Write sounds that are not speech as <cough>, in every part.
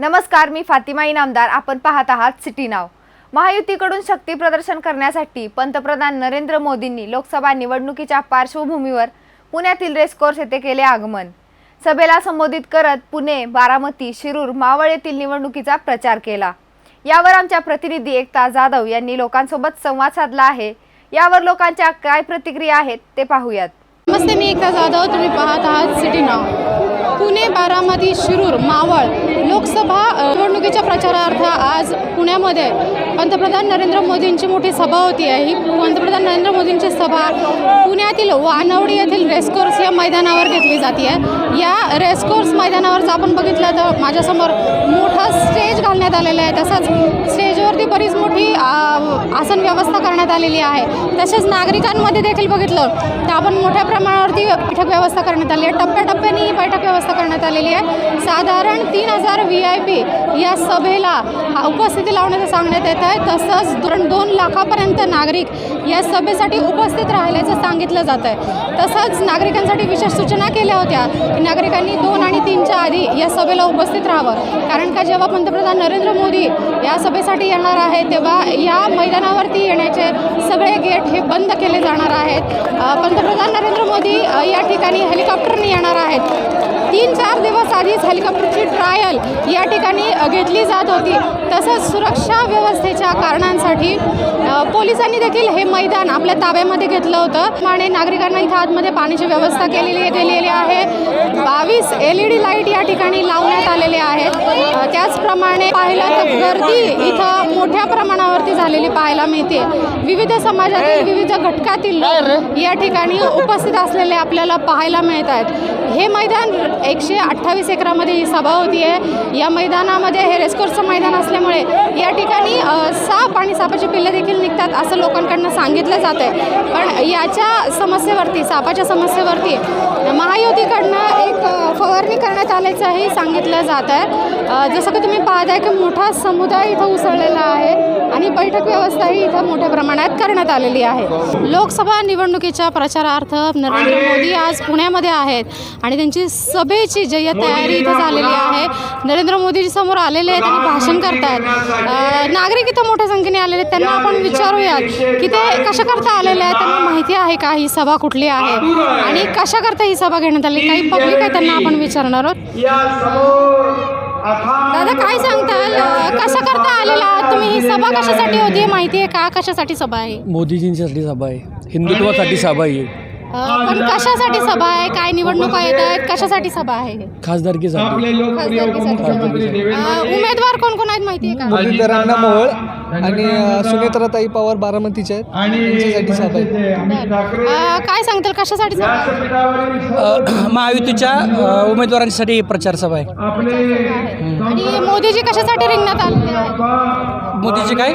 नमस्कार मी फातिमा इनामदार. आपण पाहत आहात सिटी नाव. महायुतीकडून शक्ती प्रदर्शन करण्यासाठी पंतप्रधान नरेंद्र मोदींनी लोकसभा निवडणुकीच्या पार्श्वभूमीवर पुण्यातील रेसकोर्स येथे केले आगमन. सभेला संबोधित करत पुणे बारामती शिरूर मावळ येथील निवडणुकीचा प्रचार केला. यावर आमच्या प्रतिनिधी एकता जाधव यांनी लोकांसोबत संवाद साधला आहे. यावर लोकांच्या काय प्रतिक्रिया आहेत ते पाहूयात. नमस्ते मी एकता जाधव. तुम्ही पाहत आहात सिटी नाव. पुणे बारामती शिरूर मावळ लोकसभा निवडणुकीच्या प्रचारार्थ आज पुण्यामध्ये पंतप्रधान नरेंद्र मोदींची मोठी सभा होती आहे. ही पंतप्रधान नरेंद्र मोदींची सभा पुण्यातील वानवडी येथील रेसकोर्स या मैदानावर घेतली जाते आहे या रेसकोर्स मैदानावर जर आपण बघितलं तर माझ्यासमोर मोठा स्टेज घालण्यात आलेला आहे. तसंच स्टेजवरती बरीच मोठी आसन व्यवस्था करण्यात आलेली आहे. तसेच नागरिकांमध्ये देखील बघितलं तर आपण मोठ्या प्रमाणावरती बैठक व्यवस्था करण्यात आली आहे. टप्प्याटप्प्याने ही बैठक व्यवस्था करण्यात आलेली आहे. साधारण तीन हजार व्ही आय पी या या सभेला उपस्थिती लावण्याचं सांगण्यात येत आहे. तसंच धोरण दोन लाखापर्यंत नागरिक या सभेसाठी उपस्थित राहिल्याचं सांगितलं जात आहे. तसंच नागरिकांसाठी विशेष सूचना केल्या होत्या की नागरिकांनी दोन आणि तीनच्या आधी या सभेला उपस्थित राहावं. कारण का जेव्हा पंतप्रधान नरेंद्र मोदी या सभेसाठी येणार आहे तेव्हा या मैदानावरती येण्याचे सगळे गेट हे बंद केले जाणार आहेत. पंतप्रधान नरेंद्र मोदी या ठिकाणी हेलिकॉप्टरने येणार आहेत. तीन चार दिवस आधीच हेलिकॉप्टरची ट्रायल या ठिकाणी घेतली जात होती. तसंच सुरक्षा व्यवस्थेच्या कारणांसाठी पोलिसांनी देखील हे मैदान आपल्या ताब्यामध्ये घेतलं होतं. आणि नागरिकांना इथं आतमध्ये पाण्याची व्यवस्था केलेली गेलेली आहे. बावीस एल ई डी लाइट या ठिकाणी लावण्यात आलेले आहेत. त्याचप्रमाणे पाहिलं तर गर्दी इथं मोठ्या प्रमाणावरती झालेली पाहायला मिळते. विविध समाजातील विविध घटकातील या ठिकाणी उपस्थित असलेले आपल्याला पाहायला मिळत आहेत हे मैदान एकशे अठ्ठावीस एकरामध्ये ही सभा होती आहे. या मैदानामध्ये हे रेस्कोर्सचं मैदान असल्यामुळे या ठिकाणी साप आणि सापाची पिल्लं देखील निघतात असं लोकांकडनं सांगितलं जातं आहे. पण याच्या समस्येवरती सापाच्या समस्येवरती महायुतीकडनं एक फवारणी करण्यात आल्याचंही सांगितलं जात आहे. जसं की तुम्ही पाहताय की मोठा समुदाय इथं उसळलेला आहे. बैठक व्यवस्थाही इथं मोठ्या प्रमाणात करण्यात आलेली आहे. लोकसभा निवडणुकीच्या प्रचारार्थ नरेंद्र मोदी आज पुण्यामध्ये आहेत आणि त्यांची सभेची जय तयारी इथं झालेली आहे. नरेंद्र मोदी समोर आलेले आहेत आणि भाषण करतायत. नागरिक इथं मोठ्या संख्येने आलेले आहेत. त्यांना आपण विचारूयात की ते कशा करता आलेले आहेत? त्यांना माहिती आहे का ही सभा कुठली आहे? आणि कशा करता ही सभा घेण्यात आली? काही पब्लिक आहे त्यांना आपण विचारणार आहोत. दादा काय सांगताल? कसं करता आलेला तुम्ही? ही सभा कशासाठी होती? माहिती आहे का? कशासाठी सभा आहे? मोदीजींसाठी सभा आहे. हिंदुत्वासाठी सभा आहे. पण कशासाठी सभा आहे? काय निवडणुका येत आहेत? कशासाठी सभा आहे? खासदारकीसाठी. खासदारकीसाठी सभा. आहे. अ, उमेदवार कोण कोण आहेत माहिती आहे का मुरलीधरांना मोहोळ आणि अ, सुनेत्राताई पवार बारामतीच्या आहेत. त्यांच्यासाठी सभा आहे. अ, काय सांगताल? कशासाठी सभा आहे? अ, <clears throat> महायुतीच्या अ, उमेदवारांसाठी प्रचार सभा आहे. आणि मोदीजी कशासाठी रिंगणात आलेले आहेत? मोदीजी काय?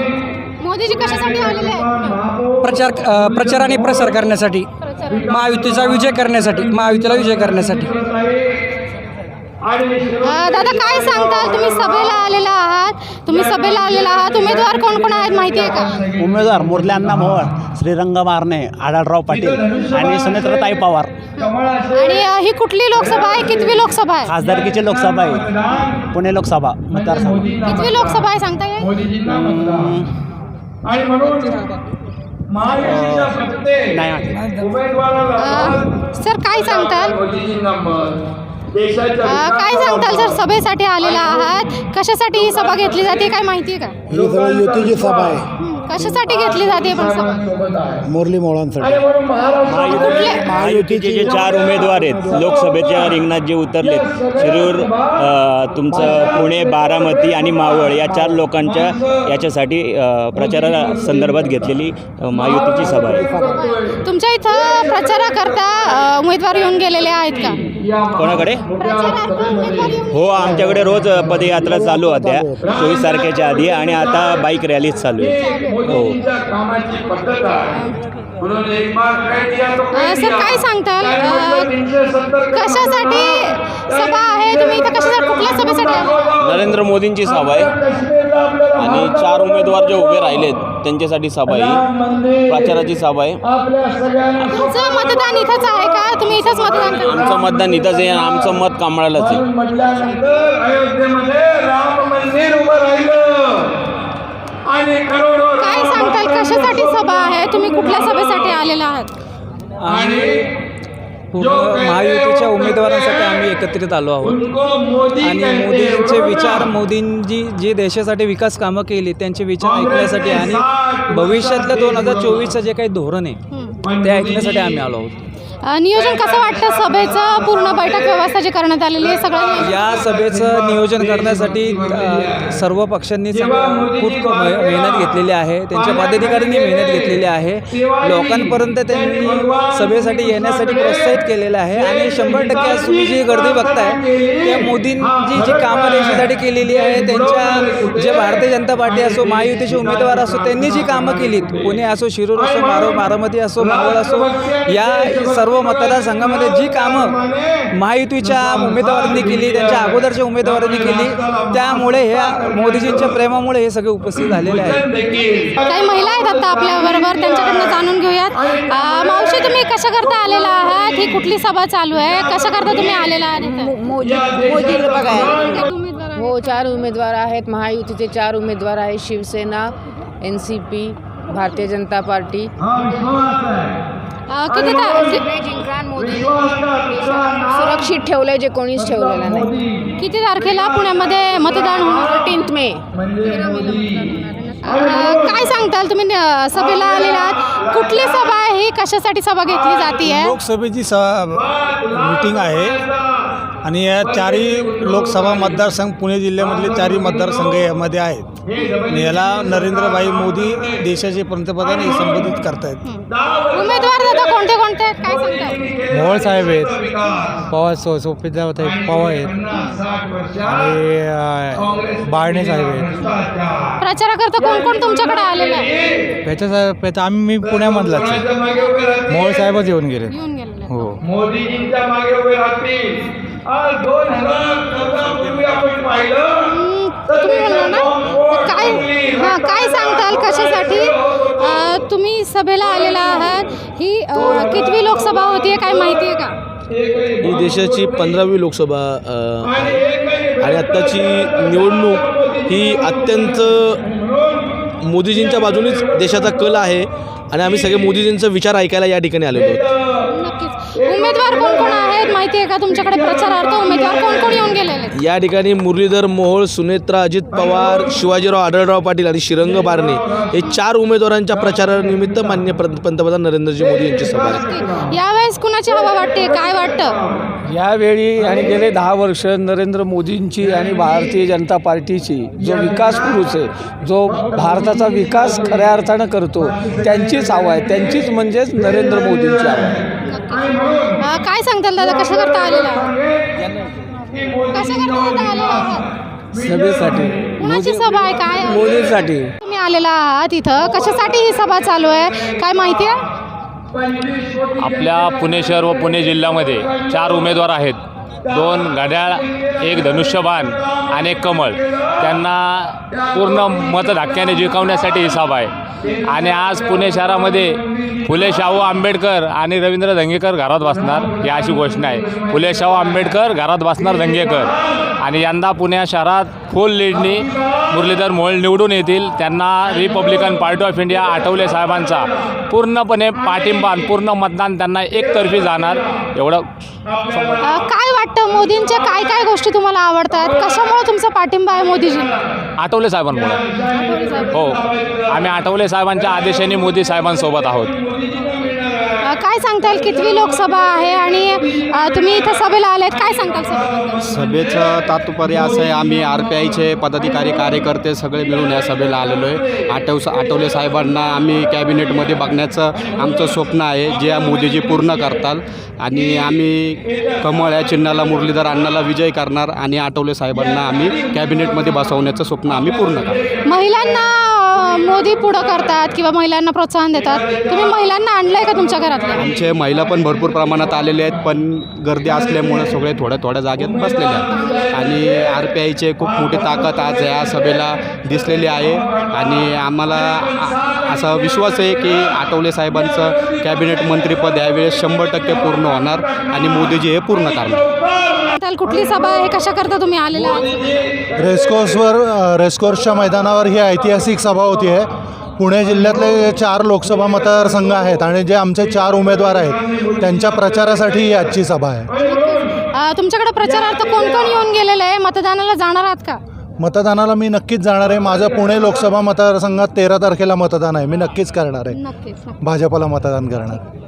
मोदीजी कशासाठी आलेले आहेत? प्रचार अ, प्रचार आणि प्रसार करण्यासाठी. महायुतीचा विजय करण्यासाठी महायुतीला विजय करण्यासाठी. दादा काय सांगताल? तुम्ही सभेला आलेला आहात. तुम्ही सभेला आलेला आहात. उमेदवार कोण कोण आहेत माहिती आहे का? उमेदवार मुरल्यांना मोहोळ श्रीरंग मारणे आढळराव पाटील आणि सुनेत्रताई पवार. आणि अ, ही कुठली लोकसभा आहे? कितवी लोकसभा आहे? खासदारकीची लोकसभा आहे. पुणे लोकसभा मतदारसंघ. कितवी लोकसभा आहे? सांगता येईल? आणि म्हणून सर काय सांगताल? काय सांगताल सर? सभेसाठी आलेला आहात. कशासाठी ही सभा घेतली जाते? काय माहिती आहे का? ही सगळी युतीची सभा आहे. कशासाठी घेतली जाते पण सभा मुरली मोळांसाठी. आणि म्हणून महाराष्ट्र महायुतीचे जे चार उमेदवार आहेत लोकसभेच्या रिंगणात जे उतरलेत शिरूर अ, तुमचं पुणे बारामती आणि मावळ या चार लोकांच्या याच्यासाठी अ, प्रचारा संदर्भात घेतलेली अ, महायुतीची सभा आहे. तुमच्या इथं प्रचाराकरता अ, उमेदवार येऊन गेलेले आहेत का? कोणाकडे? हो आमच्याकडे रोज पदयात्रा चालू होत्या चोवीस तारखेच्या आधी आणि आता बाईक रॅलीज चालू आहे. हो. मोदीजीच्या कामाची पद्धत आहे. म्हणून एक बार काय दिया तो अ, काय सर. काय सांगताल? काय अ, म्हटलं, 370 कशासाठी सभा आहे? तुम्ही इथं कशासाठी? कुठल्या सभेसाठी? नरेंद्र मोदींची सभा आहे. आणि चार उमेदवार जे उभे राहिलेत त्यांच्यासाठी सभा आहे. प्रचाराची सभा आहे. तुमचं मतदान इथंच आहे का? तुम्ही इथंच मतदान आमचं मतदान इथंच आहे आमचं मत कांबळालाच आहे. म्हटल्यानंतर अयोध्येमध्ये काय सांगताल कशासाठी सभा आहे? तुम्ही कुठल्या सभेसाठी आलेला आहात? आणि पूर्ण महायुतीच्या उमेदवारांसाठी आम्ही एकत्रित आलो आहोत. आणि मोदींचे विचार मोदींजी जे देशासाठी विकास कामं केली त्यांचे विचार ऐकण्यासाठी आणि भविष्यातलं दोन हजार चोवीसचं जे काही धोरण आहे ते ऐकण्यासाठी आम्ही आलो आहोत. नियोजन कसं वाटतं? सभेचं पूर्ण बैठक व्यवस्था जी करण्यात आलेली आहे सगळं या सभेचं नियोजन करण्यासाठी सर्व पक्षांनी खूप मेहनत घेतलेली आहे. त्यांच्या पदाधिकाऱ्यांनी मेहनत घेतलेली आहे. लोकांपर्यंत त्यांनी सभेसाठी येण्यासाठी प्रोत्साहित केलेलं आहे. आणि शंभर टक्के आज तुम्ही जी गर्दी बघताय त्या मोदींची जी कामं त्यांच्यासाठी केलेली आहे त्यांच्या जे भारतीय जनता पार्टी असो महायुतीचे उमेदवार असो त्यांनी जी कामं केलीत पुणे असो शिरूर असो बारो बारामती असो मावळ असो या सर्व मतदारसंघामध्ये जी कामं महायुतीच्या उमेदवारांनी केली त्यांच्या अगोदरच्या उमेदवारांनी केली त्यामुळे ह्या मोदीजींच्या प्रेमामुळे हे सगळे उपस्थित झालेले आहेत. काही महिला आहेत आता आपल्या बरोबर त्यांच्याकडनं जाणून घेऊयात. मावशी तुम्ही कशा करता आलेला आहात? ही कुठली सभा चालू आहे? कशा करता तुम्ही आलेला आहेत. हो चार उमेदवार आहेत. महायुतीचे चार उमेदवार आहेत. Shiv Sena N C P Bharatiya Janata party. किती ता- कि- सुरक्षित ठेवलंय जे कोणीच ठेवलेलं नाही. किती तारखेला पुण्यामध्ये मतदान होणार फोर्टीन्थ मे? अ, काय सांगताल तुम्ही सभेला आलेला आहात? कुठली सभा आहे ही? कशासाठी सभा घेतली जाते आहे लोकसभेची स मीटिंग आहे. आणि या चारही लोकसभा मतदारसंघ पुणे जिल्ह्यामधले चारही मतदारसंघ यामध्ये आहेत. आणि याला नरेंद्रभाई मोदी देशाचे पंतप्रधान हे संबोधित करतायत. उमेदवार दादा कोणते कोणते आहेत? काय मोहोळ साहेब आहेत. पवार सो सोपेदार पवार आहेत. आणि अ, बाळणे साहेब आहेत. प्रचाराकरता कोण कोण तुमच्याकडे आलेलं आहे? त्याच्या आम्ही मी पुण्यामधलाच आहे. मोहोळ साहेबच येऊन गेले. येऊन गेलेलं आहे. हो. मोदीजींच्या मागे उभे राहतील. आज दोन हजार चौदापूर्वी आपण पाहिलं. काय हां काय सांगताल कशासाठी? तुम्ही सभेला आलेला आहात. ही कितवी लोकसभा होती काय माहिती आहे का? ही देशाची पंधरावी लोकसभा आणि आत्ताची निवडणूक ही अत्यंत मोदीजींच्या बाजूनेच देशाचा कल आहे. आणि आम्ही सगळे मोदीजींचा विचार ऐकायला या ठिकाणी आलेलो आहोत. नक्कीच. उमेदवार कोण कोण आहेत माहिती आहे का तुमच्याकडे प्रचारार्थ उमेदवार कोण कोण येऊन गेलेले आहेत? या ठिकाणी मुरलीधर मोहोळ सुनेत्रा अजित पवार शिवाजीराव आढळराव पाटील आणि श्रीरंग बारणे हे चार उमेदवारांच्या प्रचारानिमित्त मान्य प्र- पंतप्रधान नरेंद्रजी मोदी यांची सभा आहे यावेळेस कुणाची हवा वाटते? काय वाटतं? यावेळी आणि गेले दहा वर्ष नरेंद्र मोदींची आणि भारतीय जनता पार्टीची जो विकास पुरुष आहे जो भारताचा विकास खऱ्या अर्थानं करतो त्यांचीच हवा आहे. त्यांचीच म्हणजेच नरेंद्र मोदींची हवा आहे. काय सांगताल दादा? कशा करता आलेला? कशा करता दादा आलेला आहात? सभेसाठी. कुणाची सभा आहे? काय? आहे? मोदींसाठी. तुम्ही आलेला आहात इथं. कशासाठी ही सभा चालू आहे? काय माहिती आहे? आपल्या पुणे शहर व पुणे जिल्ह्यामध्ये चार उमेदवार आहेत. दोन घड्याळ एक धनुष्यबाण आणि एक कमळ. त्यांना पूर्ण मतधाक्याने जिंकवण्यासाठी हिसाब आहे. आणि आज पुणे शहरामध्ये फुले शाहू आंबेडकर आणि रवींद्र धंगेकर घरात बसणार ही अशी घोषणा आहे. फुले शाहू आंबेडकर घरात बसणार धंगेकर आणि यंदा पुणे शहरात फुल लीडनी मुरलीधर मोहोळ निवडून येतील. त्यांना Republican Party of India Athawale साहेबांचा. पूर्णपणे पाठिंबा पूर्ण मतदान त्यांना एकतर्फी जाणार. एवढं काय वाटतं? मोदींच्या काय काय गोष्टी तुम्हाला आवडतात? कशामुळे तुमचा पाठिंबा आहे मोदीजींना आठवले साहेबांमुळे. हो. आम्ही आठवले साहेबांच्या आदेशाने मोदी साहेबांसोबत आहोत. काय सांगताल? कितवी लोकसभा आहे आणि तुम्ही इथं सभेला आलेत. काय सांगताल सभेबद्दल? सभेचं तात्पर्य असं आहे आम्ही आर पी आयचे पदाधिकारी कार्यकर्ते सगळे मिळून या सभेला आलेलो आहे. आठव आठवले साहेबांना आम्ही कॅबिनेटमध्ये बघण्याचं आमचं स्वप्न आहे जे मोदीजी पूर्ण करताल. आणि आम्ही कमळ या चिन्हाला मुरलीधर अण्णाला विजय करणार आणि आठवले साहेबांना आम्ही कॅबिनेटमध्ये बसवण्याचं स्वप्न आम्ही पूर्ण करणार. महिलांना मोदी पुढं करतात किंवा महिलांना प्रोत्साहन देतात? तुम्ही महिलांना आणलंय का तुमच्या घरातल्या आमचे महिला पण भरपूर प्रमाणात आलेले आहेत पण गर्दी असल्यामुळे सगळे थोड्या थोड्या जागेत बसलेले आहेत. आणि आर पी आयचे खूप मोठी ताकद आज या सभेला दिसलेली आहे. आणि आम्हाला असा विश्वास आहे की आठवले साहेबांचं कॅबिनेट मंत्रीपद यावेळेस शंभर टक्के पूर्ण होणार आणि मोदीजी हे पूर्ण करणार. त्याला कुठली सभा आहे? कशा करता तुम्ही आलेला आहात? रेसकोर्सवर अ, रेसकोर्सच्या मैदानावर ही ऐतिहासिक सभा होती आहे पुणे जिल्ह्यातले चार लोकसभा मतदारसंघ आहेत आणि जे आमचे चार उमेदवार आहेत त्यांच्या प्रचारासाठी ही आजची सभा आहे. अ, तुमच्याकडे प्रचारार्थ कोण कोण येऊन गेलेलं आहे? मतदानाला जाणार आहात का? मतदानाला मी नक्कीच जाणार आहे. माझं पुणे लोकसभा मतदारसंघात तेरा तारखेला मतदान आहे. मी नक्कीच करणार आहे. नक्कीच. भाजपला मतदान करणार.